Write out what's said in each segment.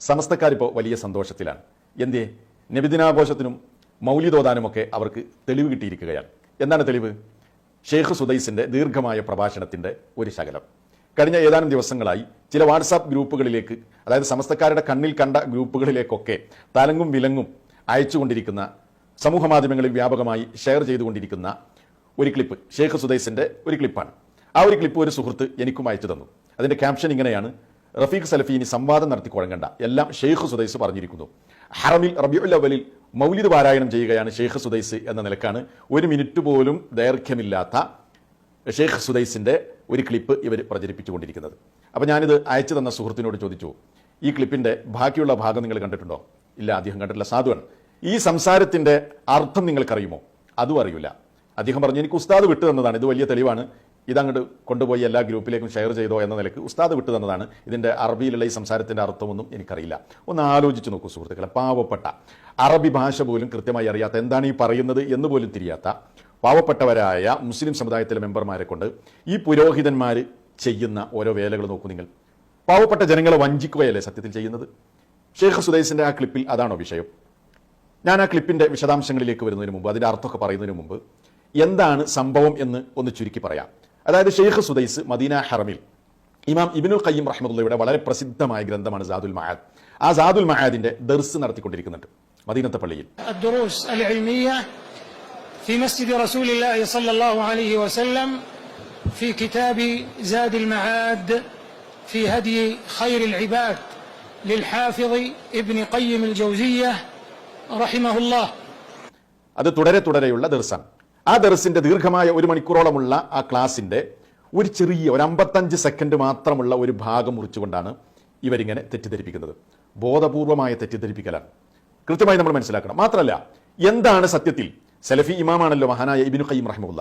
സമസ്തക്കാരിപ്പോൾ വലിയ സന്തോഷത്തിലാണ്. എന്തേ നബിദിനാഘോഷത്തിനും മൗലിതോദാനുമൊക്കെ അവർക്ക് തെളിവ് കിട്ടിയിരിക്കുകയാണ്. എന്താണ് തെളിവ്? ഷെയ്ഖ് സുദൈസിന്റെ ദീർഘമായ പ്രഭാഷണത്തിന്റെ ഒരു ശകലം. കഴിഞ്ഞ ഏതാനും ദിവസങ്ങളായി ചില വാട്സാപ്പ് ഗ്രൂപ്പുകളിലേക്ക് അതായത് സമസ്തക്കാരുടെ കണ്ണിൽ കണ്ട ഗ്രൂപ്പുകളിലേക്കൊക്കെ തലങ്ങും വിലങ്ങും അയച്ചുകൊണ്ടിരിക്കുന്ന സമൂഹ മാധ്യമങ്ങളിൽ വ്യാപകമായി ഷെയർ ചെയ്തുകൊണ്ടിരിക്കുന്ന ഒരു ക്ലിപ്പ് ഷെയ്ഖ് സുദൈസിന്റെ ഒരു ക്ലിപ്പാണ്. ആ ഒരു ക്ലിപ്പ് ഒരു സുഹൃത്ത് എനിക്കും അയച്ചു തന്നു. അതിന്റെ ക്യാപ്ഷൻ ഇങ്ങനെയാണ്. റഫീഖ് സലഫി ഇനി സംവാദം നടത്തി കുഴങ്ങണ്ട. എല്ലാം ഷെയ്ഖ് സുദൈസ് പറഞ്ഞിരിക്കുന്നു. ഹറമിൽ റബിയുൽ അവലിൽ മൗലിദ് പാരായണം ചെയ്യുകയാണ് ഷെയ്ഖ് സുദൈസ് എന്ന നിലക്കാണ്. ഒരു മിനിറ്റ് പോലും ദൈർഘ്യമില്ലാത്ത ഷെയ്ഖ് സുദൈസിന്റെ ഒരു ക്ലിപ്പ് ഇവർ പ്രചരിപ്പിച്ചുകൊണ്ടിരിക്കുന്നത്. അപ്പോൾ ഞാനിത് അയച്ചു തന്ന സുഹൃത്തിനോട് ചോദിച്ചു ഈ ക്ലിപ്പിന്റെ ബാക്കിയുള്ള ഭാഗം നിങ്ങൾ കണ്ടിട്ടുണ്ടോ? ഇല്ല അദ്ദേഹം കണ്ടിട്ടില്ല. സാധുവാണ്. ഈ സംസാരത്തിന്റെ അർത്ഥം നിങ്ങൾക്കറിയുമോ? അതും അറിയില്ല. അദ്ദേഹം പറഞ്ഞു എനിക്ക് ഉസ്താദ് വിട്ടു തന്നതാണ്. ഇത് വലിയ തെളിവാണ്. ഇതങ്ങോട്ട് കൊണ്ടുപോയി എല്ലാ ഗ്രൂപ്പിലേക്കും ഷെയർ ചെയ്തോ എന്ന നിലയ്ക്ക് ഉസ്താദ് വിട്ടു തന്നതാണ്. ഇതിന്റെ അറബിയിലുള്ള ഈ സംസാരത്തിന്റെ അർത്ഥമൊന്നും എനിക്കറിയില്ല. ഒന്ന് ആലോചിച്ച് നോക്കൂ സുഹൃത്തുക്കളെ പാവപ്പെട്ട. അറബി ഭാഷ പോലും കൃത്യമായി അറിയാത്ത എന്താണ് ഈ പറയുന്നത് എന്ന് പോലും തിരിയാത്ത പാവപ്പെട്ടവരായ മുസ്ലിം സമുദായത്തിലെ മെമ്പർമാരെ കൊണ്ട് ഈ പുരോഹിതന്മാർ ചെയ്യുന്ന ഓരോ വേലകൾ നോക്കൂ നിങ്ങൾ. പാവപ്പെട്ട ജനങ്ങളെ വഞ്ചിക്കുകയല്ലേ സത്യത്തിൽ ചെയ്യുന്നത്? ഷെയ്ഖ് സുദേശിന്റെ ആ ക്ലിപ്പിൽ അതാണോ വിഷയം? ഞാൻ ആ ക്ലിപ്പിന്റെ വിശദാംശങ്ങളിലേക്ക് വരുന്നതിന് മുമ്പ് അതിന്റെ അർത്ഥമൊക്കെ പറയുന്നതിന് മുമ്പ് എന്താണ് സംഭവം എന്ന് ഒന്ന് ചുരുക്കി പറയാം. അതായത് ഷെയ്ഖ് സുദൈസ് മദീന ഹറമിൽ ഇമാം ഇബിനുൽ ഖയ്യം റഹ്മത്തുള്ളയുടെ വളരെ പ്രസിദ്ധമായ ഗ്രന്ഥമാണ് സാദുൽ മഹാദ് ആ സാദുൽ മഹാദിന്റെ ദർസ് നടത്തിക്കൊണ്ടിരിക്കുന്നുണ്ട് മദീനത്തെ പള്ളിയിൽ الدروس العلمية في مسجد رسول الله صلى الله عليه وسلم في كتاب زاد المعاد في هدي خير العباد للحافظ ابن قيم الجوزية رحمه الله അത് തുടരെ തുടരെയുള്ള ദർസാണ് ആ ദർസിന്റെ ദീർഘമായ ഒരു മണിക്കൂറോളമുള്ള ആ ക്ലാസ്സിന്റെ ഒരു ചെറിയ ഒരു അമ്പത്തഞ്ച് സെക്കൻഡ് മാത്രമുള്ള ഒരു ഭാഗം മുറിച്ചുകൊണ്ടാണ് ഇവരിങ്ങനെ തെറ്റിദ്ധരിപ്പിക്കുന്നത്. ബോധപൂർവമായ തെറ്റിദ്ധരിപ്പിക്കലാണ്. കൃത്യമായി നമ്മൾ മനസ്സിലാക്കണം. മാത്രമല്ല എന്താണ് സത്യത്തിൽ സലഫി ഇമാമാണല്ലോ മഹാനായ ഇബിനു ഖയ്യിം റഹ്മുല്ല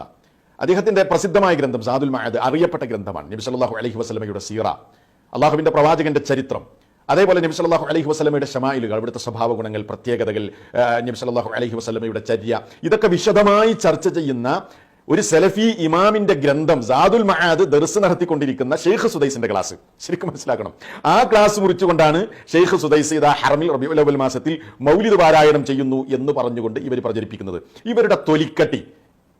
അദ്ദേഹത്തിന്റെ പ്രസിദ്ധമായ ഗ്രന്ഥം സാദുൽ മഅദ് അറിയപ്പെട്ട ഗ്രന്ഥമാണ് നബി സല്ലല്ലാഹു അലഹി വസ്ലമയുടെ സീറ. അള്ളാഹുവിന്റെ പ്രവാചകന്റെ ചരിത്രം. അതേപോലെ നബി സല്ലല്ലാഹു അലൈഹി വസ്ലമയുടെ ഷമായിലുകൾ അവിടുത്തെ സ്വഭാവ ഗുണങ്ങൾ പ്രത്യേകതകൾ നബി സല്ലല്ലാഹു അലൈഹി വസല്ലമയുടെ ചര്യ ഇതൊക്കെ വിശദമായി ചർച്ച ചെയ്യുന്ന ഒരു സെലഫി ഇമാമിന്റെ ഗ്രന്ഥം സാദുൽ മഹാദ് ദർസ് നടത്തിക്കൊണ്ടിരിക്കുന്ന ഷെയ്ഖ് സുദൈസിന്റെ ക്ലാസ്. ശരിക്കും മനസ്സിലാക്കണം. ആ ക്ലാസ് മുറിച്ചുകൊണ്ടാണ് ഷെയ്ഖ് സുദൈസ് ഇതാ ഹറമിൽ റബിഉലവൽ മാസത്തിൽ മൗലിദ് പാരായണം ചെയ്യുന്നു എന്ന് പറഞ്ഞുകൊണ്ട് ഇവർ പ്രചരിപ്പിക്കുന്നത്. ഇവരുടെ തൊലിക്കട്ടി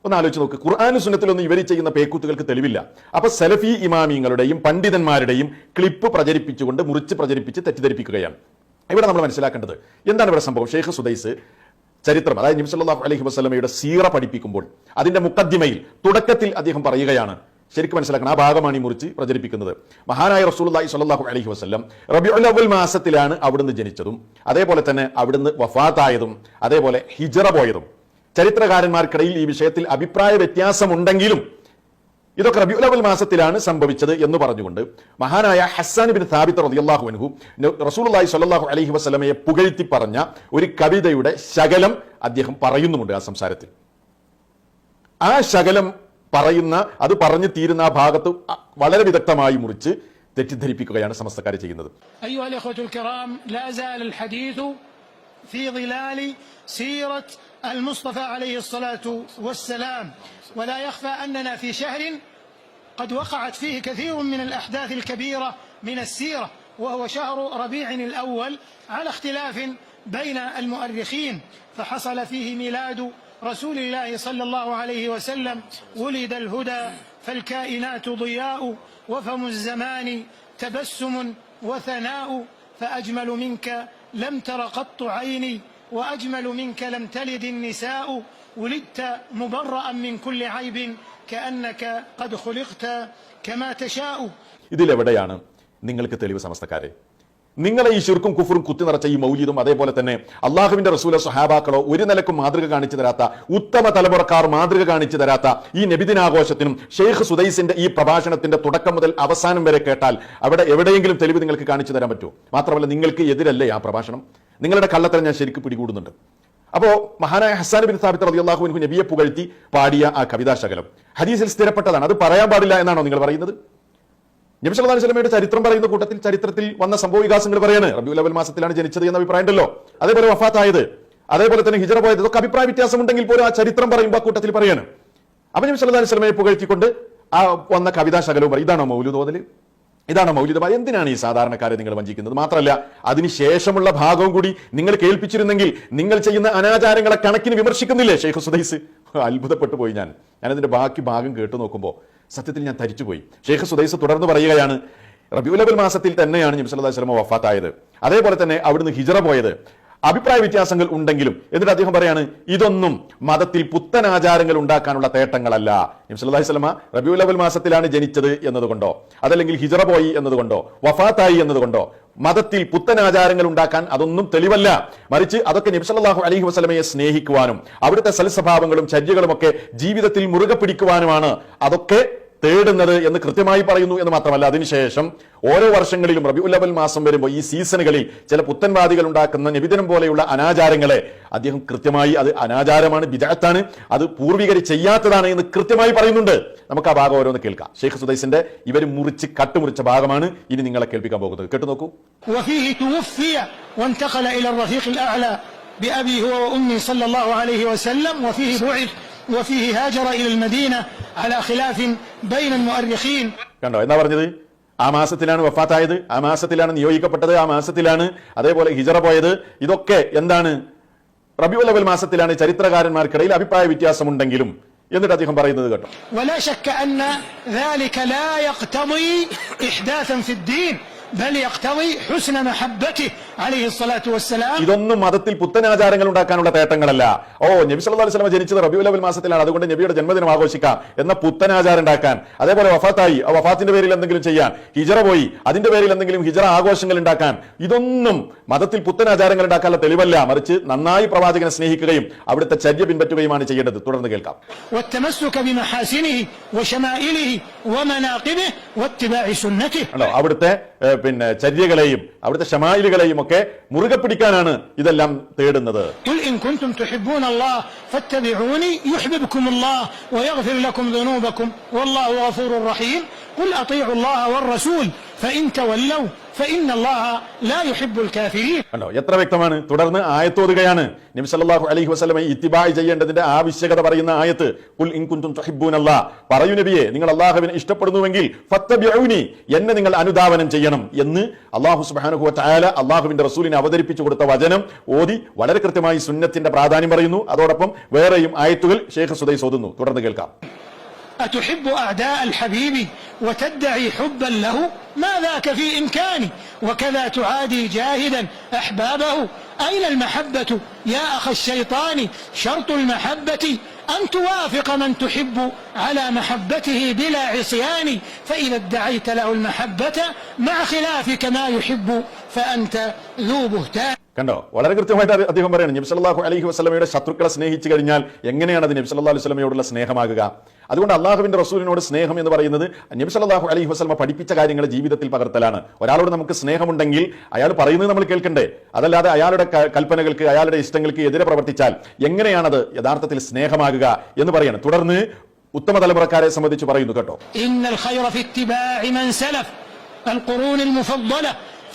ഒന്ന് ആലോചിച്ച് നോക്ക്. ഖുർആാനും സുന്നത്തിലൊന്നും ഇവർ ചെയ്യുന്ന പേക്കൂത്തുകൾക്ക് തെളിവില്ല. അപ്പൊ സലഫി ഇമാമിങ്ങളുടെയും പണ്ഡിതന്മാരുടെയും ക്ലിപ്പ് പ്രചരിപ്പിച്ചുകൊണ്ട് മുറിച്ച് പ്രചരിപ്പിച്ച് തെറ്റിദ്ധരിപ്പിക്കുകയാണ്. ഇവിടെ നമ്മൾ മനസ്സിലാക്കേണ്ടത് എന്താണ് ഇവിടെ സംഭവം? ഷെയ്ഖ് സുദൈസ് ചരിത്രം അതായത് നബി അലഹി വസല്ലമയുടെ സീറ പഠിപ്പിക്കുമ്പോൾ അതിന്റെ മുക്കദ്ദിമയിൽ തുടക്കത്തിൽ അദ്ദേഹം പറയുകയാണ്. ശരിക്കും മനസ്സിലാക്കണം ആ ഭാഗമാണ് ഈ മുറിച്ച് പ്രചരിപ്പിക്കുന്നത്. മഹാനായ റസൂലുള്ളാഹി സ്വല്ലല്ലാഹു അലഹി വസ്ലം റബിഉൽ അവൽ മാസത്തിലാണ് അവിടുന്ന് ജനിച്ചതും അതേപോലെ തന്നെ അവിടുന്ന് വഫാത്തായതും അതേപോലെ ഹിജറ പോയതും. ചരിത്രകാരന്മാർക്കിടയിൽ ഈ വിഷയത്തിൽ അഭിപ്രായ വ്യത്യാസമുണ്ടെങ്കിലും ഇതൊക്കെ അവൽ മാസത്തിലാണ് സംഭവിച്ചത് എന്ന് പറഞ്ഞുകൊണ്ട് മഹാനായ ഹസാൻ ബിൻ സാബിത്ത് റതിയല്ലാഹു അനഹു റസൂലി സല്ലാഹു അലഹി വസ്ലമയെ പുകഴ്ത്തി പറഞ്ഞ ഒരു കവിതയുടെ ശകലം അദ്ദേഹം പറയുന്നുമുണ്ട് ആ സംസാരത്തിൽ. ആ ശകലം പറയുന്ന അത് പറഞ്ഞു തീരുന്ന ആ ഭാഗത്ത് വളരെ വിദഗ്ധമായി മുറിച്ച് തെറ്റിദ്ധരിപ്പിക്കുകയാണ് സമസ്തക്കാർ ചെയ്യുന്നത്. അയ്യോ المصطفى عليه الصلاة والسلام. ولا يخفى أننا في شهر قد وقعت فيه كثير من الأحداث الكبيرة من السيرة وهو شهر ربيع الأول على اختلاف بين المؤرخين. فحصل فيه ميلاد رسول الله صلى الله عليه وسلم. ولد الهدى فالكائنات ضياء وفم الزمان تبسم وثناء. فأجمل منك لم تر قط عيني. وأجمل منك لم تلد النساء ولدت مبرأ من كل عيب كأنك قد خلقت كما تشاء ഇതിലെവിടെയാണ് നിങ്ങൾക്ക് തെളിവ് സമസ്തക്കാരെ നിങ്ങളെ ഈ ശിർക്കും കുഫറും കുത്തി നിറച്ച ഈ മൗലിദും അതേപോലെ തന്നെ അള്ളാഹുവിന്റെ റസൂല സഹാബാക്കളോ ഒരു നിലക്കും മാതൃക കാണിച്ചു തരാത്ത ഉത്തമ തലമുറക്കാർ മാതൃക കാണിച്ചു തരാത്ത ഈ നബിദിനാഘോഷത്തിനും ഷെയ്ഖ് സുദൈസിന്റെ ഈ പ്രഭാഷണത്തിന്റെ തുടക്കം മുതൽ അവസാനം വരെ കേട്ടാൽ അവിടെ എവിടെയെങ്കിലും തെളിവ് നിങ്ങൾക്ക് കാണിച്ചു തരാൻ പറ്റുമോ മാത്രമല്ല നിങ്ങൾക്ക് എതിരല്ലേ ആ പ്രഭാഷണം നിങ്ങളുടെ കള്ളത്തരം ഞാൻ ശരിക്കും പിടികൂടുന്നുണ്ട്. അപ്പോൾ മഹാനായ ഹസാൻ ബിൻ സാബിത്ത് റളിയല്ലാഹു അൻഹു നബിയെ പുകഴ്ത്തി പാടിയ ആ കവിതാശകലം. ഹദീസിൽ സ്ഥിരപ്പെട്ടതാണ്. അത് പറയാൻ പാടില്ല എന്നാണോ നിങ്ങൾ പറയുന്നത്? നബി സല്ലല്ലാഹു അലൈഹി ചരിത്രം പറയുന്ന കൂട്ടത്തിൽ ചരിത്രത്തിൽ വന്ന സംഭവ വികാസങ്ങൾ പറയാണ്. റബിയുൽ അവൽ മാസത്തിലാണ് ജനിച്ചത് എന്ന അഭിപ്രായം ഉണ്ടല്ലോ അതേപോലെ വഫാത്തായത് അതേപോലെ തന്നെ ഹിജറ പോയത് ഇതൊക്കെ അഭിപ്രായ വ്യത്യാസം ഉണ്ടെങ്കിൽ പോലും ആ ചരിത്രം പറയുമ്പോൾ ആ കൂട്ടത്തിൽ പറയാണ്. അപ്പൊ നബി സല്ലല്ലാഹു അലൈഹി പുകഴ്ത്തിക്കൊണ്ട് ആ വന്ന കവിതാ ശകലവും പറയും. ഇതാണോ മൗലൂദ് ഇതാണ് മൗലിക എന്തിനാണ് ഈ സാധാരണക്കാരെ നിങ്ങൾ വഞ്ചിക്കുന്നത്? മാത്രമല്ല അതിനുശേഷമുള്ള ഭാഗവും കൂടി നിങ്ങൾ കേൾപ്പിച്ചിരുന്നെങ്കിൽ നിങ്ങൾ ചെയ്യുന്ന അനാചാരങ്ങളെ കണക്കിന് വിമർശിക്കുന്നില്ലേ ഷെയ്ഖ് സുദൈസ്? അത്ഭുതപ്പെട്ടു പോയി ഞാൻ. ഞാനതിന്റെ ബാക്കി ഭാഗം കേട്ടു നോക്കുമ്പോൾ സത്യത്തിൽ ഞാൻ തരിച്ചുപോയി ഷെയ്ഖ് സുദൈസ് തുടർന്ന് പറയുകയാണ് റബിയുലബൽ മാസത്തിൽ തന്നെയാണ് അലൈഹി വസല്ലം വഫാത്തായത്. അതേപോലെ തന്നെ അവിടുന്ന് ഹിജറ പോയത്. അഭിപ്രായ വ്യത്യാസങ്ങൾ ഉണ്ടെങ്കിലും. എന്നിട്ട് അദ്ദേഹം പറയാണ് ഇതൊന്നും മതത്തിൽ പുത്തൻ ആചാരങ്ങൾ ഉണ്ടാക്കാനുള്ള തേട്ടങ്ങളല്ല. നിംസലി സ്വലമ റബിയുൽ അവൽ മാസത്തിലാണ് ജനിച്ചത് എന്നതുകൊണ്ടോ അതല്ലെങ്കിൽ ഹിജറ പോയി എന്നതുകൊണ്ടോ വഫാത്തായി എന്നതുകൊണ്ടോ മതത്തിൽ പുത്തൻ ആചാരങ്ങൾ ഉണ്ടാക്കാൻ അതൊന്നും തെളിവല്ല. മറിച്ച് അതൊക്കെ നബ്സല്ലാഹു അലഹി വസ്ലമയെ സ്നേഹിക്കുവാനും അവിടുത്തെ സൽസ്വഭാവങ്ങളും ചര്യകളും ഒക്കെ ജീവിതത്തിൽ മുറുകെ പിടിക്കുവാനുമാണ്. അതൊക്കെ തേടുന്നത് എന്ന് കൃത്യമായി പറയുന്നു എന്ന് മാത്രമല്ല അതിനുശേഷം ഓരോ വർഷങ്ങളിലും റബിഉൽ അവൽ മാസം വരുമ്പോൾ ഈ സീസണുകളിൽ ചില പുത്തൻവാദികൾ ഉണ്ടാക്കുന്ന നിബിധനം പോലെയുള്ള അനാചാരങ്ങളെ അദ്ദേഹം കൃത്യമായി അത് അനാചാരമാണ് ബിജാത്താണ് അത് പൂർവികർ ചെയ്യാത്തതാണ് എന്ന് കൃത്യമായി പറയുന്നുണ്ട് നമുക്ക് ആ ഭാഗം ഓരോന്ന് കേൾക്കാം ഷെയ്ഖ് സുദൈസിന്റെ ഇവർ മുറിച്ച് കട്ടുമുറിച്ച ഭാഗമാണ് ഇനി നിങ്ങളെ കേൾപ്പിക്കാൻ പോകുന്നത് കേട്ടു നോക്കൂ وفيه توفي وانتقل إلى الرفيق الأعلى بأبي هو وأمي صلى الله عليه وسلم وفيه بعث وفيه هاجر إلى المدينة على خلاف بين المؤرخين കണ്ടോ എന്താ പറഞ്ഞത് ആ മാസത്തിലാണ് വഫാത്തായത് ആ മാസത്തിലാണ് നിയോഗിക്കപ്പെട്ടത് ആ മാസത്തിലാണ് അതേപോലെ ഹിജറ പോയത് ഇതൊക്കെ എന്താണ് റബിയുൽ അവൽ മാസത്തിലാണ് ചരിത്രകാരന്മാർക്കിടയിൽ അഭിപ്രായ വ്യത്യാസമുണ്ടെങ്കിലും എന്നിട്ട് അദ്ദേഹം പറയുന്നത് കേട്ടോ ഇതൊന്നും മതത്തിൽ പുത്തൻ ആചാരങ്ങൾ ഉണ്ടാക്കാനുള്ള തേട്ടങ്ങളല്ല. ഓ നബി സല്ലല്ലാഹു അലൈഹി വസല്ലം ജനിച്ചത് റബിയുലവൽ മാസത്തിലാണ്. അതുകൊണ്ട് നബിയുടെ ജന്മദിനം ആഘോഷിക്കാം എന്ന പുത്തൻ ആചാരം ഉണ്ടാക്കാൻ. അതേപോലെ വഫാത്തായി ആ വഫാത്തിന്റെ പേരിൽ എന്തെങ്കിലും ചെയ്യാൻ. ഹിജറ പോയി അതിന്റെ പേരിൽ എന്തെങ്കിലും ഹിജറ ആഘോഷങ്ങൾ ഉണ്ടാക്കാൻ. ഇതൊന്നും മതത്തിൽ പുത്തൻ ആചാരങ്ങൾ ഉണ്ടാക്കാനുള്ള തെളിവല്ല. മറിച്ച് നന്നായി പ്രവാചകനെ സ്നേഹിക്കുകയും അവിടുത്തെ ചര്യ പിൻപറ്റുകയുമാണ് ചെയ്യേണ്ടത്. തുടർന്ന് കേൾക്കാം. അവിടുത്തെ പിന്നെ ചര്യകളെയും അവിടുത്തെ ഷമായിലുകളെയും ഒക്കെ മുറുകെ പിടിക്കാനാണ് ഇതെല്ലാം തേടുന്നത് قل إن كنتم تحبون الله فاتبعوني يحببكم الله ويغفر لكم ذنوبكم والله غفور رحيم قل أطيعوا الله والرسول فإن تولوا കണ്ടോ? എത്ര വ്യക്തമാണ്? തുടർന്ന് ആയത്തോതുകയാണ് നിമിഷാഹു അലൈഹി വസ്ലമെ ഇത്തിബായ് ചെയ്യേണ്ടതിന്റെ ആവശ്യകത പറയുന്ന ആയത്ത് കുൽ ഇൻകുന്തും സഹിബൂൻ പറയൂ നബിയെ നിങ്ങൾ അള്ളാഹുവിനെ ഇഷ്ടപ്പെടുന്നുവെങ്കിൽ എന്നെ നിങ്ങൾ അനുദാപനം ചെയ്യണം എന്ന് അള്ളാഹു സുബ്ഹാനഹു വതആല അള്ളാഹുവിന്റെ റസൂലിനെ അവതരിപ്പിച്ചു കൊടുത്ത വചനം ഓതി വളരെ കൃത്യമായി സുന്നത്തിന്റെ പ്രാധാന്യം പറയുന്നു. അതോടൊപ്പം വേറെയും ആയത്തുകൾ ഷേഖ് സുദൈസ് ഓതുന്നു. തുടർന്ന് കേൾക്കാം. أتحب أعداء الحبيب وتدعي حبا له؟ ما ذاك في إمكاني. وكذا تعادي جاهدا أحبابه. أين المحبة يا أخ الشيطان؟ شرط المحبة أن توافق من تحب على محبته بلا عصيان. فإذا ادعيت له المحبة مع خلافك ما يحب فأنت ذو بهتان. കണ്ടോ? വളരെ കൃത്യമായിട്ട് അദ്ദേഹം പറയുന്നത് നബി സല്ലല്ലാഹു അലൈഹി വസല്ലമയുടെ ശത്രുക്കളെ സ്നേഹിച്ചു കഴിഞ്ഞാൽ എങ്ങനെയാണ് അത് നബി സല്ലല്ലാഹു അലൈഹി വസല്ലമയോടുള്ള സ്നേഹമാകുക? അതുകൊണ്ട് അള്ളാഹുവിന്റെ റസൂലിനോട് സ്നേഹം എന്ന് പറയുന്നത് നബി സല്ലല്ലാഹു അലൈഹി വസല്ലമ പഠിപ്പിച്ച കാര്യങ്ങൾ ജീവിതത്തിൽ പകർത്തലാണ്. ഒരാളോട് നമുക്ക് സ്നേഹമുണ്ടെങ്കിൽ അയാൾ പറയുന്നത് നമ്മൾ കേൾക്കണ്ടേ? അതല്ലാതെ അയാളുടെ കൽപ്പനകൾക്ക് അയാളുടെ ഇഷ്ടങ്ങൾക്ക് എതിരെ പ്രവർത്തിച്ചാൽ എങ്ങനെയാണത് യഥാർത്ഥത്തിൽ സ്നേഹമാകുക എന്ന് പറയാണ്. തുടർന്ന് ഉത്തമ തലമുറക്കാരെ സംബന്ധിച്ച് പറയുന്നു കേട്ടോ.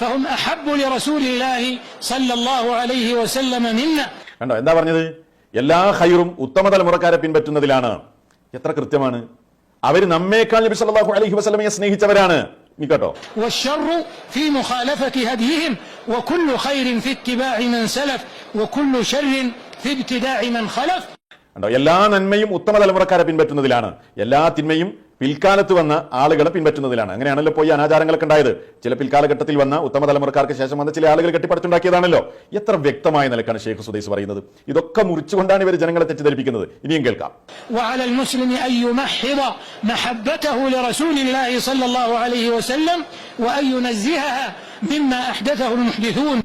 إن الخير في اتباع من سلف القرون المفضلة فهم أحب لرسول الله صلى الله عليه وسلم منا കണ്ടോ എന്താ പറഞ്ഞത് എല്ലാ ഹൈറും ഉത്തമ തലമുറക്കാരെ പിൻപറ്റുന്നതിലാണ് എത്ര കൃത്യമാണ് അവർ നമ്മേക്കാൾ നബി സല്ലല്ലാഹു അലൈഹി വസല്ലമയെ സ്നേഹിച്ചവരാണ് നീ കേട്ടോ والشر في مخالفة هديهم وكل خير في اتباع من سلف وكل شر في ابتداع من خلف കണ്ടോ എല്ലാ നന്മയും ഉത്തമ തലമുറക്കാരെ പിൻപറ്റുന്നതിലാണ് എല്ലാ തിന്മയും പിൽക്കാലത്ത് വന്ന ആളുകളെ പിൻപറ്റുന്നതിലാണ്. അങ്ങനെയാണല്ലോ പോയി അനാചാരങ്ങളൊക്കെ ഉണ്ടായത്. ചില പിൽക്കാലഘട്ടത്തിൽ വന്ന ഉത്തമ തലമുറക്കാർക്ക് ശേഷം വന്ന ചില ആളുകൾ കെട്ടിപ്പടുത്തുണ്ടാക്കിയതാണല്ലോ. എത്ര വ്യക്തമായ നിലക്കാണ് ഷെയ്ഖ് സുദൈസ് പറയുന്നത്. ഇതൊക്കെ മുറിച്ചുകൊണ്ടാണ് ഇവർ ജനങ്ങളെ തെറ്റിദ്ധരിപ്പിക്കുന്നത്. ഇനിയും കേൾക്കാം.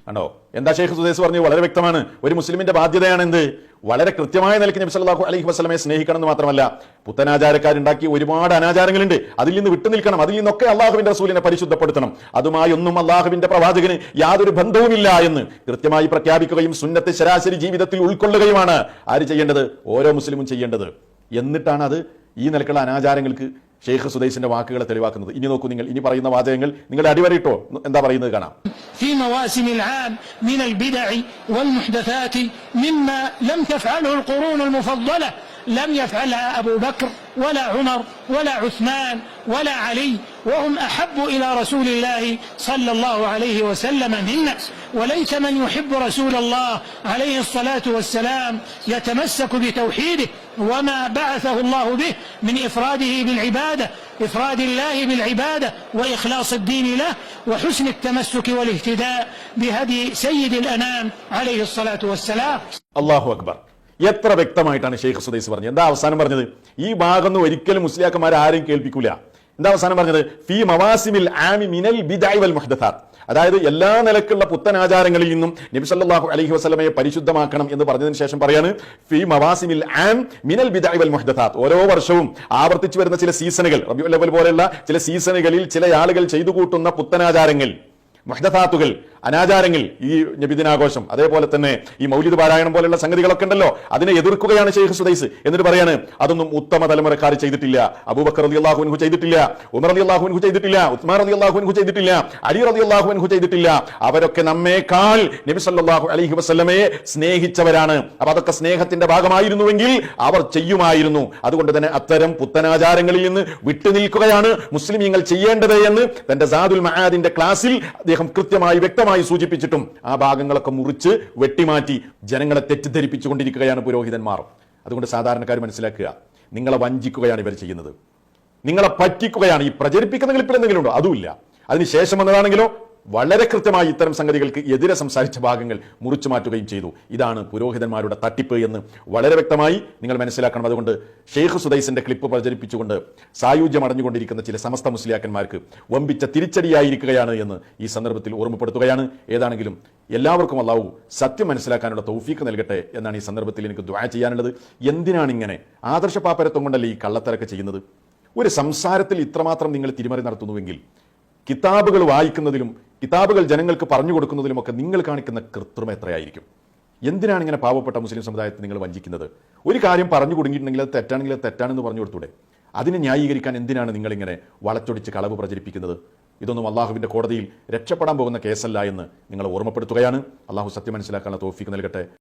ആണോ? എന്താ ഷെയ്ഖ് സുദേശ് പറഞ്ഞു വളരെ വ്യക്തമാണ്. ഒരു മുസ്ലിമിന്റെ ബാധ്യതയാണ് എന്ത്? വളരെ കൃത്യമായ നിലയ്ക്ക് നബി സല്ലാഹു അലൈഹി വസ്ലമെ സ്നേഹിക്കണം എന്ന് മാത്രമല്ല പുത്തനാചാരക്കാരുണ്ടാക്കിയ ഒരുപാട് അനാചാരങ്ങളുണ്ട്. അതിൽ നിന്ന് വിട്ടു നിൽക്കണം. അതിൽ നിന്നൊക്കെ അള്ളാഹുവിന്റെ റസൂലിനെ പരിശുദ്ധപ്പെടുത്തണം. അതുമായി ഒന്നും അള്ളാഹുവിന്റെ പ്രവാചകന് യാതൊരു ബന്ധവുമില്ല എന്ന് കൃത്യമായി പ്രഖ്യാപിക്കുകയും സുന്നത്തെ ശരാശരി ജീവിതത്തിൽ ഉൾക്കൊള്ളുകയുമാണ്. ആര് ചെയ്യേണ്ടത്? ഓരോ മുസ്ലിമും ചെയ്യേണ്ടത്. എന്നിട്ടാണ് അത് ഈ നിലക്കുള്ള അനാചാരങ്ങൾക്ക് ഷെയ്ഖ് സുദൈസിന്റെ വാക്കുകളെ തെളിവാക്കുന്നത് ഇനി നോക്കൂ നിങ്ങൾ ഇനി പറയുന്ന വാചകങ്ങൾ നിങ്ങളുടെ അടിവരയിട്ടോ എന്താ പറയുന്നത് കാണാം في مواسم العام من البدع والمحدثات مما لم تفعله القرون المفضلة لم يفعلها أبو بكر ولا عمر ولا عثمان ولا علي وهم أحب إلى رسول الله صلى الله عليه وسلم منا وليس من يحب رسول الله عليه الصلاة والسلام يتمسك بتوحيده وما بعثه الله به من إفراده بالعبادة إفراد الله بالعبادة وإخلاص الدين له وحسن التمسك والاهتداء بهدي سيد الأنام عليه الصلاة والسلام. الله أكبر. എത്ര വ്യക്തമായിട്ടാണ് ഷെയ്ഖ് സുദൈസ് പറഞ്ഞത്? എന്താ അവസാനം പറഞ്ഞത്? ഈ ഭാഗമൊന്നും ഒരിക്കലും മുസ്ലിയാക്കന്മാർ ആരെയും കേൾപ്പിക്കൂല. എന്താ അവസാനം പറഞ്ഞത്? ഫി മവാസിമിൽ ആമി മിനൽ ബിദായ് വൽ അതായത് എല്ലാ നിലക്കുള്ള പുത്തൻ ആചാരങ്ങളിൽ നിന്നും നബി സല്ലല്ലാഹു അലൈഹി വസല്ലമയെ പരിശുദ്ധമാക്കണം എന്ന് പറഞ്ഞതിന് ശേഷം പറയാണ് ഫി മവാസിമിൽ ആം മിനൽ ബിദായ് വൽ ഓരോ വർഷവും ആവർത്തിച്ചു വരുന്ന ചില സീസണുകൾ റബിയുൽ അവൽ പോലെയുള്ള ചില സീസണുകളിൽ ചില ആളുകൾ ചെയ്തു കൂട്ടുന്ന പുത്തനാചാരങ്ങൾ മഹ്ദസാത്തുകൾ അനാചാരങ്ങൾ ഈ നബിദിനാഘോഷം അതേപോലെ തന്നെ ഈ മൗലിദ് പാരായണം പോലെയുള്ള സംഗതികളൊക്കെ ഉണ്ടല്ലോ അതിനെ എതിർക്കുകയാണ് ഷെയ്ഖ് സുദൈസ്. എന്നിട്ട് പറയാണ് അതൊന്നും ഉത്തമ തലമുറക്കാർ ചെയ്തിട്ടില്ല അബൂബക്കർ അലി അള്ളാഹുൻഹു ചെയ്തിട്ടില്ല ഉമർ അലി അള്ളാഹുൻഹു ചെയ്തിട്ടില്ല ഉസ്മാൻ അലി അള്ളാഹുൻഹു ചെയ്തിട്ടില്ല അലി അലി അള്ളാഹുൻഹു ചെയ്തിട്ടില്ല. അവരൊക്കെ നമ്മേക്കാൾ നബി സല്ലാഹു അലഹി വസ്ലമയെ സ്നേഹിച്ചവരാണ്. അപ്പൊ അതൊക്കെ സ്നേഹത്തിന്റെ ഭാഗമായിരുന്നുവെങ്കിൽ അവർ ചെയ്യുമായിരുന്നു. അതുകൊണ്ട് തന്നെ അത്തരം പുത്തനാചാരങ്ങളിൽ നിന്ന് വിട്ടുനിൽക്കുകയാണ് മുസ്ലിമീങ്ങൾ ചെയ്യേണ്ടത് എന്ന് തന്റെ സാദുൽ മഹാദിന്റെ ക്ലാസ്സിൽ അദ്ദേഹം കൃത്യമായി വ്യക്തമായി സൂചിപ്പിച്ചിട്ടും ആ ഭാഗങ്ങളൊക്കെ മുറിച്ച് വെട്ടിമാറ്റി ജനങ്ങളെ തെറ്റിദ്ധരിപ്പിച്ചുകൊണ്ടിരിക്കുകയാണ് പുരോഹിതന്മാർ. അതുകൊണ്ട് സാധാരണക്കാർ മനസ്സിലാക്കുക നിങ്ങളെ വഞ്ചിക്കുകയാണ് ഇവർ ചെയ്യുന്നത്. നിങ്ങളെ പറ്റിക്കുകയാണ് ഈ പ്രചരിപ്പിക്കുന്ന ക്ലിപ്പിൽ എന്തെങ്കിലും ഉണ്ടോ? അതുമില്ല അതിനുശേഷം വന്നതാണെങ്കിലോ വളരെ കൃത്യമായി ഇത്തരം സംഗതികൾക്ക് എതിരെ സംസാരിച്ച ഭാഗങ്ങൾ മുറിച്ചു മാറ്റുകയും ചെയ്തു. ഇതാണ് പുരോഹിതന്മാരുടെ തട്ടിപ്പ് എന്ന് വളരെ വ്യക്തമായി നിങ്ങൾ മനസ്സിലാക്കണം. അതുകൊണ്ട് ഷെയ്ഖ് സുദൈസിന്റെ ക്ലിപ്പ് പ്രചരിപ്പിച്ചുകൊണ്ട് സായുജ്യം അടഞ്ഞുകൊണ്ടിരിക്കുന്ന ചില സമസ്ത മുസ്ലിയാക്കന്മാർക്ക് വമ്പിച്ച തിരിച്ചടിയായിരിക്കുകയാണ് എന്ന് ഈ സന്ദർഭത്തിൽ ഓർമ്മപ്പെടുത്തുകയാണ്. ഏതാണെങ്കിലും എല്ലാവർക്കും അള്ളാഹു സത്യം മനസ്സിലാക്കാനുള്ള തൗഫീക്ക് നൽകട്ടെ എന്നാണ് ഈ സന്ദർഭത്തിൽ എനിക്ക് ദ്വാ ചെയ്യാനുള്ളത്. എന്തിനാണ് ഇങ്ങനെ? ആദർശ പാപ്പരത്വം കൊണ്ടല്ലേ ഈ കള്ളത്തരൊക്കെ ചെയ്യുന്നത്? ഒരു സംസാരത്തിൽ ഇത്രമാത്രം നിങ്ങൾ തിരിമറി നടത്തുന്നുവെങ്കിൽ കിതാബുകൾ വായിക്കുന്നതിലും കിതാബുകൾ ജനങ്ങൾക്ക് പറഞ്ഞു കൊടുക്കുന്നതിലുമൊക്കെ നിങ്ങൾ കാണിക്കുന്ന കൃത്രിമം എത്രയായിരിക്കും? എന്തിനാണ് ഇങ്ങനെ പാവപ്പെട്ട മുസ്ലിം സമുദായത്തെ നിങ്ങൾ വഞ്ചിക്കുന്നത്? ഒരു കാര്യം പറഞ്ഞു കൊടുങ്ങിയിട്ടുണ്ടെങ്കിൽ അത് തെറ്റാണെങ്കിൽ അത് തെറ്റാണെന്ന് പറഞ്ഞു കൊടുത്തൂടെ? അതിനെ ന്യായീകരിക്കാൻ എന്തിനാണ് നിങ്ങളിങ്ങനെ വളച്ചൊടിച്ച് കളവ് പ്രചരിപ്പിക്കുന്നത്? ഇതൊന്നും അള്ളാഹുവിന്റെ കോടതിയിൽ രക്ഷപ്പെടാൻ പോകുന്ന കേസല്ല എന്ന് നിങ്ങൾ ഓർമ്മപ്പെടുത്തുകയാണ്. അള്ളാഹു സത്യം മനസ്സിലാക്കാനുള്ള തോഫിക്ക് നൽകട്ടെ.